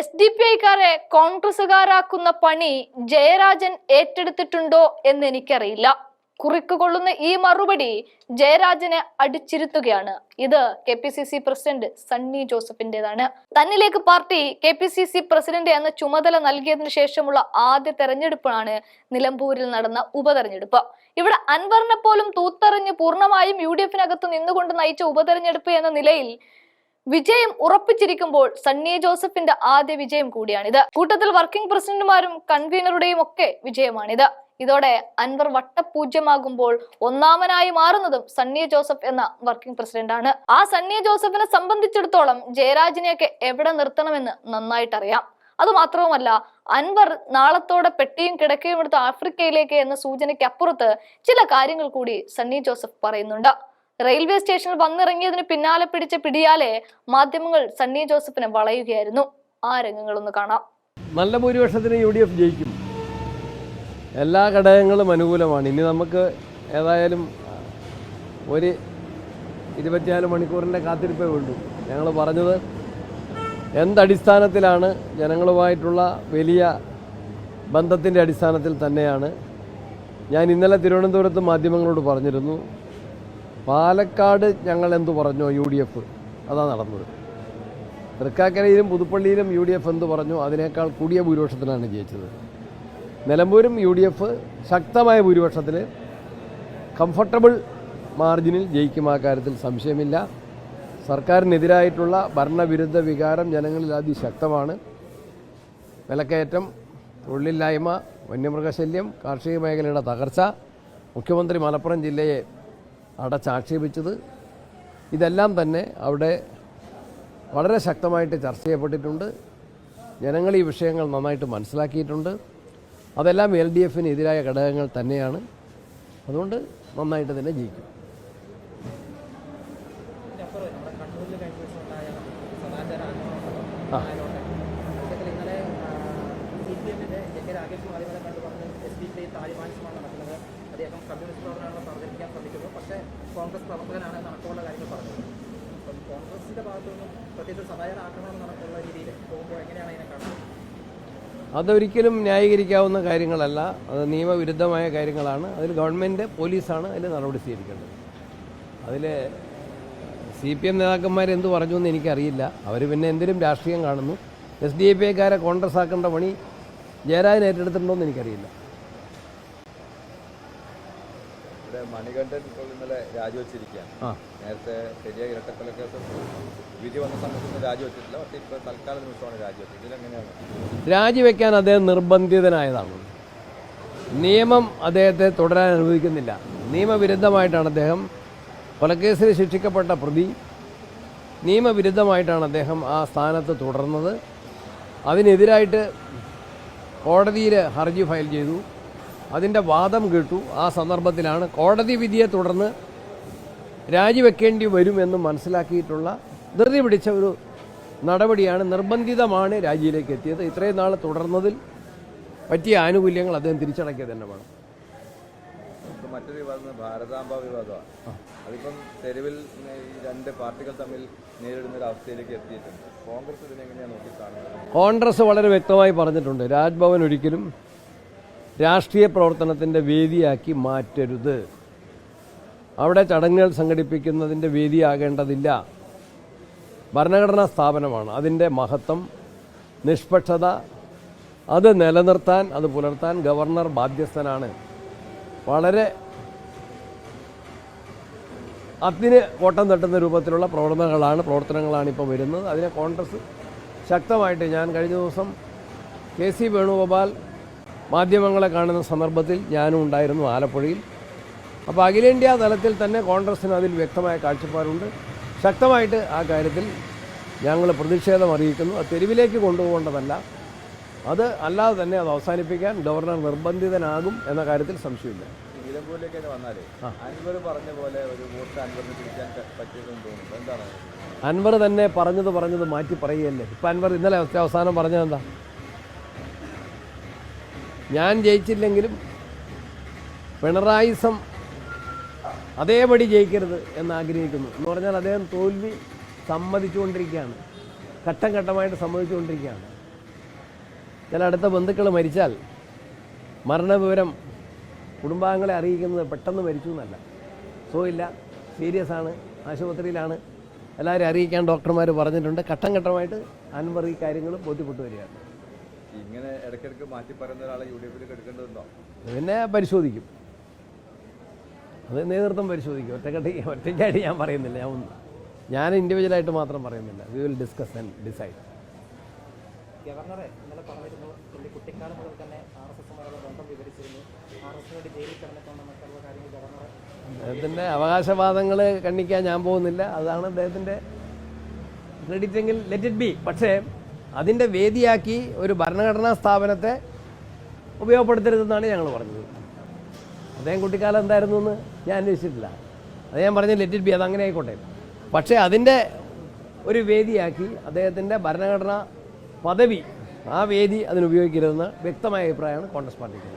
S D P ഐക്കാരെ കോൺഗ്രസുകാരാക്കുന്ന പണി ജയരാജൻ ഏറ്റെടുത്തിട്ടുണ്ടോ എന്ന് എനിക്കറിയില്ല കുറിക്കുകൊള്ളുന്ന ഈ മറുപടി ജയരാജനെ അടിച്ചിരുത്തുകയാണ്. ഇത് K P C C president Sunny ജോസഫിന്റേതാണ്. തന്നിലേക്ക് party K P C C president എന്ന ചുമതല നൽകിയതിനു ശേഷമുള്ള ആദ്യ തെരഞ്ഞെടുപ്പാണ് നിലമ്പൂരിൽ നടന്ന ഉപതെരഞ്ഞെടുപ്പ്. ഇവിടെ അൻവറിനെ പോലും തൂത്തറിഞ്ഞ് പൂർണമായും യു ഡി എഫിനകത്ത് നിന്നുകൊണ്ട് നയിച്ച ഉപതെരഞ്ഞെടുപ്പ് എന്ന നിലയിൽ വിജയം ഉറപ്പിച്ചിരിക്കുമ്പോൾ സണ്ണി ജോസഫിന്റെ ആദ്യ വിജയം കൂടിയാണിത്. കൂട്ടത്തിൽ വർക്കിംഗ് പ്രസിഡന്റുമാരും കൺവീനറുടെയും ഒക്കെ വിജയമാണിത്. ഇതോടെ അൻവർ വട്ടപൂജ്യമാകുമ്പോൾ ഒന്നാമനായി മാറുന്നതും സണ്ണി ജോസഫ് എന്ന വർക്കിംഗ് പ്രസിഡന്റാണ്. ആ സണ്ണി ജോസഫിനെ സംബന്ധിച്ചിടത്തോളം ജയരാജിനെയൊക്കെ എവിടെ നിർത്തണമെന്ന് നന്നായിട്ട് അറിയാം അത് മാത്രവുമല്ല അൻവർ നാളത്തോടെ പെട്ടിയും കിടക്കയും എടുത്ത് ആഫ്രിക്കയിലേക്ക് എന്ന സൂചനയ്ക്ക് അപ്പുറത്ത് ചില കാര്യങ്ങൾ കൂടി സണ്ണി ജോസഫ് പറയുന്നുണ്ട്. റെയിൽവേ സ്റ്റേഷനിൽ വന്നിറങ്ങിയതിന് പിന്നാലെ പിടിച്ച പിടിയാലെ മാധ്യമങ്ങൾ സണ്ണി ജോസഫിനെ വളയുകയായിരുന്നു. ആ രംഗങ്ങളൊന്ന് കാണാം. നല്ല ഭൂരിപക്ഷത്തിന് യു ഡി എഫ് ജയിക്കും. എല്ലാ ഘടകങ്ങളും അനുകൂലമാണ്. ഇനി നമുക്ക് ഏതായാലും ഒരു ഇരുപത്തിനാല് മണിക്കൂറിന്റെ കാത്തിരിപ്പേ വേണ്ടു ഞങ്ങൾ പറഞ്ഞത് എന്തടിസ്ഥാനത്തിലാണ് ജനങ്ങളുമായിട്ടുള്ള വലിയ ബന്ധത്തിന്റെ അടിസ്ഥാനത്തിൽ തന്നെയാണ്. ഞാൻ ഇന്നലെ തിരുവനന്തപുരത്ത് മാധ്യമങ്ങളോട് പറഞ്ഞിരുന്നു. പാലക്കാട് ഞങ്ങൾ എന്തു പറഞ്ഞോ യു ഡി എഫ് അതാണ് നടന്നത്. തൃക്കാക്കരയിലും പുതുപ്പള്ളിയിലും യു ഡി എഫ് എന്ത് പറഞ്ഞു അതിനേക്കാൾ കൂടിയ ഭൂരിപക്ഷത്തിലാണ് ജയിച്ചത്. നിലമ്പൂരും യു ഡി എഫ് ശക്തമായ ഭൂരിപക്ഷത്തിൽ കംഫർട്ടബിൾ മാർജിനിൽ ജയിക്കും ആ കാര്യത്തിൽ സംശയമില്ല. സർക്കാരിനെതിരായിട്ടുള്ള ഭരണവിരുദ്ധ വികാരം ജനങ്ങളിൽ അതിശക്തമാണ്. വിലക്കയറ്റം തൊഴിലില്ലായ്മ വന്യമൃഗശല്യം കാർഷിക മേഖലയുടെ തകർച്ച മുഖ്യമന്ത്രി മലപ്പുറം ജില്ലയെ അടച്ചാക്ഷേപിച്ചത്. ഇതെല്ലാം തന്നെ അവിടെ വളരെ ശക്തമായിട്ട് ചർച്ച ചെയ്യപ്പെട്ടിട്ടുണ്ട്. ജനങ്ങൾ ഈ വിഷയങ്ങൾ നന്നായിട്ട് മനസ്സിലാക്കിയിട്ടുണ്ട്. അതെല്ലാം എൽ ഡി എഫിന് എതിരായ ഘടകങ്ങൾ തന്നെയാണ്. അതുകൊണ്ട് നന്നായിട്ട് തന്നെ ജയിക്കും. ഇതിനപ്പുറം നമ്മുടെ കണ്ണൂരിൽ കഴിഞ്ഞ ദിവസം ഉണ്ടായ സദാചാര ആക്രമണം ആ. സത്യത്തിൽ ഇന്നലെ സി പി എമ്മിന്റെ എ കെ രാകേഷ് മാധ്യമങ്ങളെ കണ്ട് പറഞ്ഞ് എസ് ഡി പി താലിബാനിസമാണ് നടക്കുന്നത്. അദ്ദേഹം കമ്മ്യൂണിസ്റ്റ് പ്രവർത്തനമാണ് അവതരിപ്പിക്കാൻ ശ്രമിക്കുന്നു പക്ഷേ കോൺഗ്രസ് പ്രവർത്തകനാണ് നടക്കുള്ള കാര്യങ്ങൾ പറഞ്ഞത്. അപ്പം കോൺഗ്രസിന്റെ ഭാഗത്തുനിന്നും പ്രത്യേകിച്ച് സദാചാര ആക്രമണം നടക്കുന്ന രീതിയിൽ പോകുമ്പോൾ എങ്ങനെയാണ് അതിനെ കാണുന്നത്? അതൊരിക്കലും ന്യായീകരിക്കാവുന്ന കാര്യങ്ങളല്ല. അത് നിയമവിരുദ്ധമായ കാര്യങ്ങളാണ്. അതിൽ ഗവൺമെന്റ് പോലീസാണ് അതിൽ നടപടി സ്വീകരിക്കേണ്ടത്. അതിൽ സി പി എം നേതാക്കന്മാർ പറഞ്ഞു എന്ന് എനിക്കറിയില്ല. അവർ പിന്നെ എന്തിനും രാഷ്ട്രീയം കാണുന്നു. എസ് ഡി എ പി ഐക്കാരെ കോൺഗ്രസ് ആക്കേണ്ട പണി ജയരാജൻ ഏറ്റെടുത്തിട്ടുണ്ടോ എന്ന് എനിക്കറിയില്ല. മണികണ്ഠൻ ഇപ്പോൾ ഇന്നലെ രാജിവെച്ചിരിക്കുകയാണ്. നേരത്തെ ശരിയായ ഇരട്ടക്കൊലക്കേസ് വിധി വന്ന സമയത്ത് രാജിവെച്ചിട്ടില്ല. പക്ഷേ ഇപ്പോൾ തൽക്കാല നിമിഷമാണ് രാജിവെച്ചത്. ഇതിലെങ്ങനെയാണ് രാജിവെക്കാൻ അദ്ദേഹം നിർബന്ധിതനായതാണ്. നിയമം അദ്ദേഹത്തെ തുടരാൻ അനുവദിക്കുന്നില്ല. നിയമവിരുദ്ധമായിട്ടാണ് അദ്ദേഹം കൊലക്കേസിൽ ശിക്ഷിക്കപ്പെട്ട പ്രതി. നിയമവിരുദ്ധമായിട്ടാണ് അദ്ദേഹം ആ സ്ഥാനത്ത് തുടർന്നത്. അതിനെതിരായിട്ട് കോടതിയിൽ ഹർജി ഫയൽ ചെയ്തു. അതിന്റെ വാദം കേട്ടു. ആ സന്ദർഭത്തിലാണ് കോടതി വിധിയെ തുടർന്ന് രാജിവെക്കേണ്ടി വരുമെന്ന് മനസ്സിലാക്കിയിട്ടുള്ള ധൃതി പിടിച്ച ഒരു നടപടിയാണ് നിർബന്ധിതമാണ് രാജിയിലേക്ക് എത്തിയത്. ഇത്രയും നാൾ തുടർന്നതിൽ പറ്റിയ ആനുകൂല്യങ്ങൾ അദ്ദേഹം തിരിച്ചടക്കിയത് തന്നെ വേണം. മറ്റൊരു വിവാദം ഭാരതാംബ വിവാദമാണ് അതിപ്പം തെരുവിൽ രണ്ട് പാർട്ടികൾ തമ്മിൽ നേരിടുന്ന ഒരു അവസ്ഥയിലേക്ക് എത്തിയിട്ടുണ്ട്. കോൺഗ്രസ് ഇതിനെങ്ങനെയാണ് നോക്കി കാണുന്നത് കോൺഗ്രസ് വളരെ വ്യക്തമായി പറഞ്ഞിട്ടുണ്ട്. രാജ്ഭവൻ ഒരിക്കലും രാഷ്ട്രീയ പ്രവർത്തനത്തിന്റെ വേദിയാക്കി മാറ്റരുത്. അവിടെ ചടങ്ങുകൾ സംഘടിപ്പിക്കുന്നതിന്റെ വേദിയാകേണ്ടതില്ല. ഭരണഘടനാ സ്ഥാപനമാണ്. അതിന്റെ മഹത്വം നിഷ്പക്ഷത അത് നിലനിർത്താൻ അത് പുലർത്താൻ ഗവർണർ ബാധ്യസ്ഥനാണ്. വളരെ അതിന് കോട്ടം തട്ടുന്ന രൂപത്തിലുള്ള പ്രവർത്തനങ്ങളാണ് പ്രവർത്തനങ്ങളാണ് ഇപ്പോൾ വരുന്നത്. അതിനെ കോൺഗ്രസ് ശക്തമായിട്ട് ഞാൻ കഴിഞ്ഞ ദിവസം കെ സി വേണുഗോപാൽ മാധ്യമങ്ങളെ കാണുന്ന സന്ദർഭത്തിൽ ഞാനും ഉണ്ടായിരുന്നു ആലപ്പുഴയിൽ. അപ്പോൾ അഖിലേന്ത്യാ തലത്തിൽ തന്നെ കോൺഗ്രസ്സിന് അതിൽ വ്യക്തമായ കാഴ്ചപ്പാടുണ്ട്. ശക്തമായിട്ട് ആ കാര്യത്തിൽ ഞങ്ങൾ പ്രതിഷേധം അറിയിക്കുന്നു. അത് തെരുവിലേക്ക് കൊണ്ടുപോകേണ്ടതല്ല. അത് അല്ലാതെ തന്നെ അത് അവസാനിപ്പിക്കാൻ ഗവർണർ നിർബന്ധിതനാകും എന്ന കാര്യത്തിൽ സംശയമില്ല. നിലമ്പൂരിലേക്ക് വന്നാലേ അൻവർ പറഞ്ഞ പോലെ ഒരു വോട്ട് അൻവറിന് പിടിക്കാൻ പറ്റിയതെന്ന് തോന്നുന്നു. എന്താണ്? അൻവർ തന്നെ പറഞ്ഞത് പറഞ്ഞത് മാറ്റി പറയുകയല്ലേ. ഇപ്പം അൻവർ ഇന്നലെ അവസാനം പറഞ്ഞത് എന്താ? ഞാൻ ജയിച്ചില്ലെങ്കിലും പിണറായിസം അതേപടി ജയിക്കരുത് എന്ന് ആഗ്രഹിക്കുന്നു. എന്ന് പറഞ്ഞാൽ അദ്ദേഹം തോൽവി സമ്മതിച്ചുകൊണ്ടിരിക്കുകയാണ്. ഘട്ടം ഘട്ടമായിട്ട് സമ്മതിച്ചുകൊണ്ടിരിക്കുകയാണ്. ചില അടുത്ത ബന്ധുക്കൾ മരിച്ചാൽ മരണവിവരം കുടുംബാംഗങ്ങളെ അറിയിക്കുന്നത് പെട്ടെന്ന് മരിച്ചു എന്നല്ല. സുഖമില്ല സീരിയസ് ആണ്. ആശുപത്രിയിലാണ്. എല്ലാവരും അറിയിക്കാൻ ഡോക്ടർമാർ പറഞ്ഞിട്ടുണ്ട്. ഘട്ടം ഘട്ടമായിട്ട് അൻവർ ഈ കാര്യങ്ങൾ ബോധ്യപ്പെട്ടു വരികയാണ്. ഇങ്ങനെ ഇടയ്ക്കിടയ്ക്ക് മാറ്റി പറയുന്ന ഒരാളെ യു ഡി എഫിലേക്ക് എടുക്കേണ്ടതുണ്ടോ പിന്നെ പരിശോധിക്കും. അത് നേതൃത്വം പരിശോധിക്കും. ഒറ്റക്കെട്ട് ഒറ്റയ്ക്കായിട്ട് ഞാൻ പറയുന്നില്ല. ഞാൻ ഒന്ന്. ഞാൻ ഇൻഡിവിജ്വലായിട്ട് മാത്രം പറയുന്നില്ല. We will discuss and decide ഗവർണറെ ഇന്നലെ പറഞ്ഞിരുന്നു എന്റെ കുട്ടിക്കാലം മുതൽ തന്നെ ആർ എസ് എസുമായുള്ള ബന്ധം വിവരിച്ചിരുന്നു. ആർ എസ് വേണ്ടി ജയിലിൽ മറ്റുള്ള കാര്യങ്ങൾ ഗവർണറെ അദ്ദേഹത്തിന്റെ അവകാശവാദങ്ങൾ കണ്ണിക്കാൻ ഞാൻ പോകുന്നില്ല. അതാണ് അദ്ദേഹത്തിന്റെ ക്രെഡിറ്റ് എങ്കിൽ ലെറ്റ് ഇറ്റ് ബി പക്ഷേ അതിന്റെ വേദിയാക്കി ഒരു ഭരണഘടനാ സ്ഥാപനത്തെ ഉപയോഗപ്പെടുത്തരുതെന്നാണ് ഞങ്ങൾ പറഞ്ഞത്. അദ്ദേഹം കുട്ടിക്കാലം എന്തായിരുന്നു എന്ന് ഞാൻ അന്വേഷിച്ചിട്ടില്ല. അത് ഞാൻ പറഞ്ഞ ലെറ്റ് ഇറ്റ് ബി അത് അങ്ങനെ ആയിക്കോട്ടെ. പക്ഷേ അതിന്റെ ഒരു വേദിയാക്കി അദ്ദേഹത്തിന്റെ ഭരണഘടനാ പദവി ആ വേദി അതിനുപയോഗിക്കരുതെന്ന് വ്യക്തമായ അഭിപ്രായമാണ് കോൺഗ്രസ് പാർട്ടിക്കുള്ളത്